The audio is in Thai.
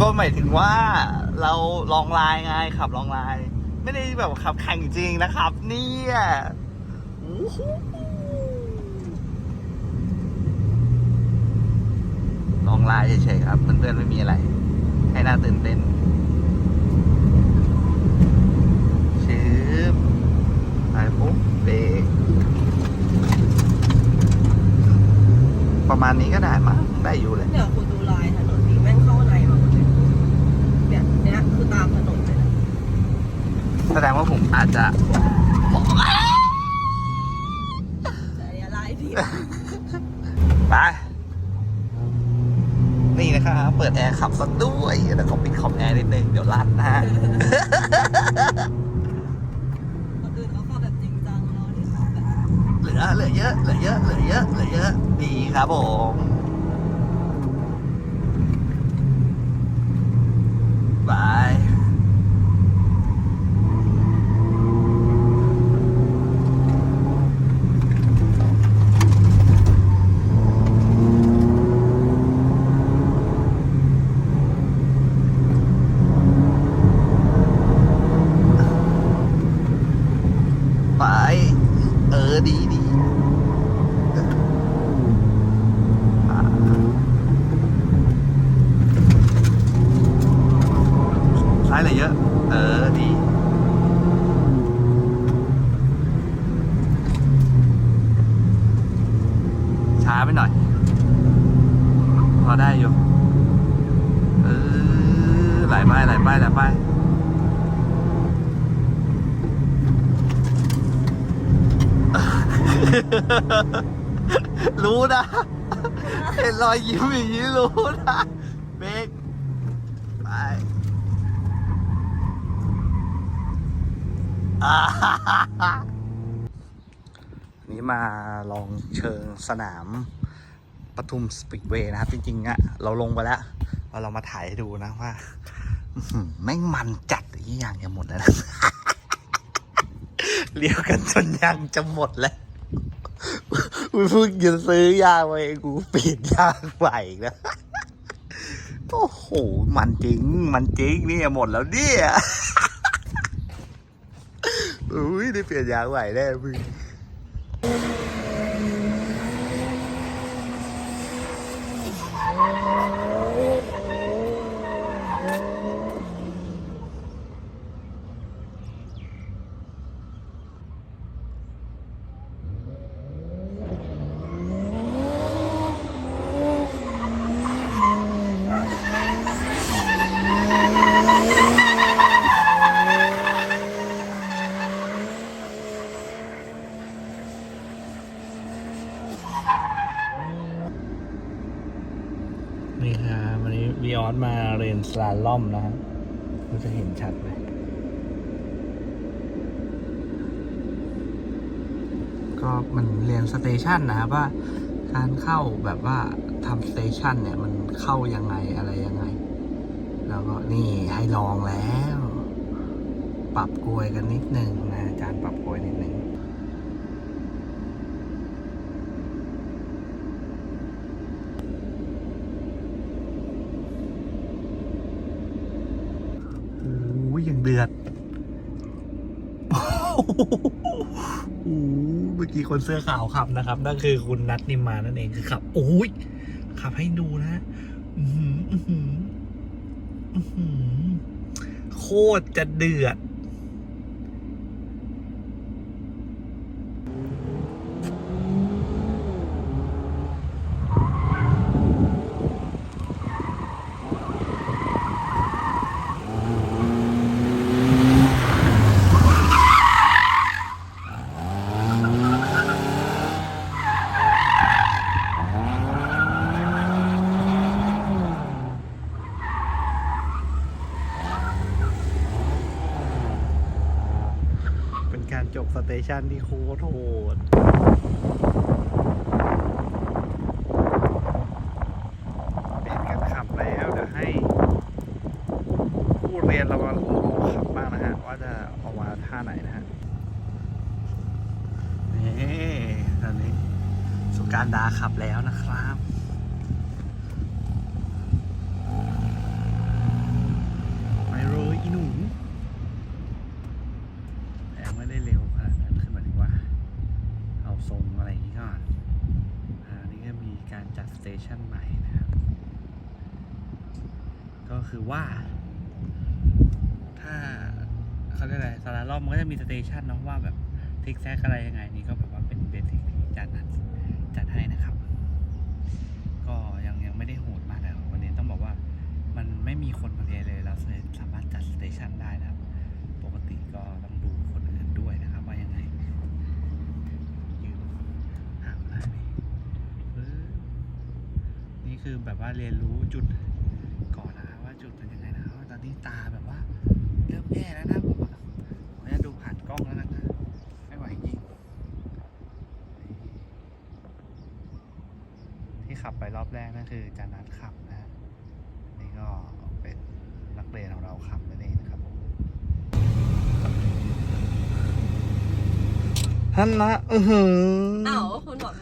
ก็หมายถึงว่าเราลองลน์ไงขับลองลน์ไม่ได้แบบขับแข่งจริงนะครับ เนี่ยโอ้โหลองลน์เฉยๆครับเพื่อนๆไม่มีอะไร ให้น่าตื่นเต้นชืบไปปุ๊บเบรกประมาณนี้ก็ได้มั้งได้อยู่เลยเนี่ยคุณดูลายถนนดีแม่งเข้าในมาหมดเลยเนี่ยเนี่ยคือตามถนนเลยนะ แสดงว่าผมอาจจะแต่เนี่ยลายดีไป นี่นะครับเปิดแอร์ขับสักด้วยแล้วขอปิดคอมแอร์นิดนึง เดี๋ยวลั่นนะฮะคนอื่นเขาขับแบบจริงจังเราที่ขับแบบเหลือเหลือเยอะเหลือเยอะเหลือเยอะเหลือเยอะดีครับผม บาย ไป เออ ดีดีอ่าซ้ายเหลยเยอะ เออ ดี ช้า ไปหน่อย พอได้อยู่เออหลไปไหลไปไหลไปรู้นะเห็นรอยยิ้มอย่างนี้รู้นะเบรกไปอ่า นี่มาลองเชิงสนามปทุมสปีดเวย์นะครับ จริงๆอะเราลงไปแล้วเอาเรามาถ่ายให้ดูนะว่าแม่งมันจัดอีกอย่างจะหมดแล้วนะเลี้ยวกันจนยางจะหมดแล้วกูเพิ่งจะซื้อยางมาเองกูเปลี่ยนยางใหม่แล้วโอ้โห มันจริง มันจริงนี่หมดแล้วเนี่ยอุ้ยได้เปลี่ยนยางใหม่แน่มึง Oh. นี่ครับ วันนี้วีออสมาเรียนสลาล่อมนะฮะมันจะเห็นชัดเลยก็มันเรียนสเตชันนะครับว่าการเข้าแบบว่าทำสเตชันเนี่ย มันเข้ายังไงอะไรยังไง แล้วก็นี่ให้ลองแล้ว ปรับกลวยกันนิดนึงนะอาจารย์ปรับกลวยนิดนึง โอ้ ยยังเดือดโอ้โหเมื่อกี้คนเสื้อขาวขับนะครับ นั่นคือคุณนัทนิมมานั่นเองคือขับ โอ้ยขับให้ดูนะโคตรจะเดือด สเตชันที่โคตรโหดเปลี่ยนกันขับแล้วเดี๋ยวให้ ผู้เรียนเรามาลองขับบ้างนะฮะ ว่าจะออกมาท่าไหนนะฮะ นี่ตอนนี้สุการดาขับแล้วนะครับ อีหนูแต่ไม่ได้เร็วขนาดนั้นคือหมายถึงว่า เอาทรงอะไรอย่างนี้ก่อนอ่าอันนี้ก็มีการจัด สเตชันใหม่นะครับ ก็คือว่า ถ้าเขาเรียกอะไรสาราล่อมมันก็จะมีสเตชันเนาะว่าแบบทิกแซกอะไรยังไงนี่ก็แบบว่าเป็นเบสิกที่จัดนั้นจัดให้นะครับ ก็ยังยังไม่ได้โหดมากแต่วันนี้ต้องบอกว่ามันไม่มีคนมาเรียนเลยเราสามารถจัดสเตชันได้นะครับ ปกติก็ต้องดูคนอื่นด้วยนะครับ ว่ายังไงยืนห่างหน้านี่ปึ๊บนี่ คือแบบว่าเรียนรู้จุดก่อนนะครับว่าจุดเป็นยังไงนะตอนนี้ตาแบบว่า เริ่มแย่แล้วนะผมอะผมจะดูผ่านกล้องแล้วนะไม่ไหวจริงที่ขับไปรอบแรกนั่นคือจานัดขับนะ นี่ก็เป็นนักเรียนของเราขับนั่นเองนะครับผมท่านนะอือหืออ้าวคุณบอก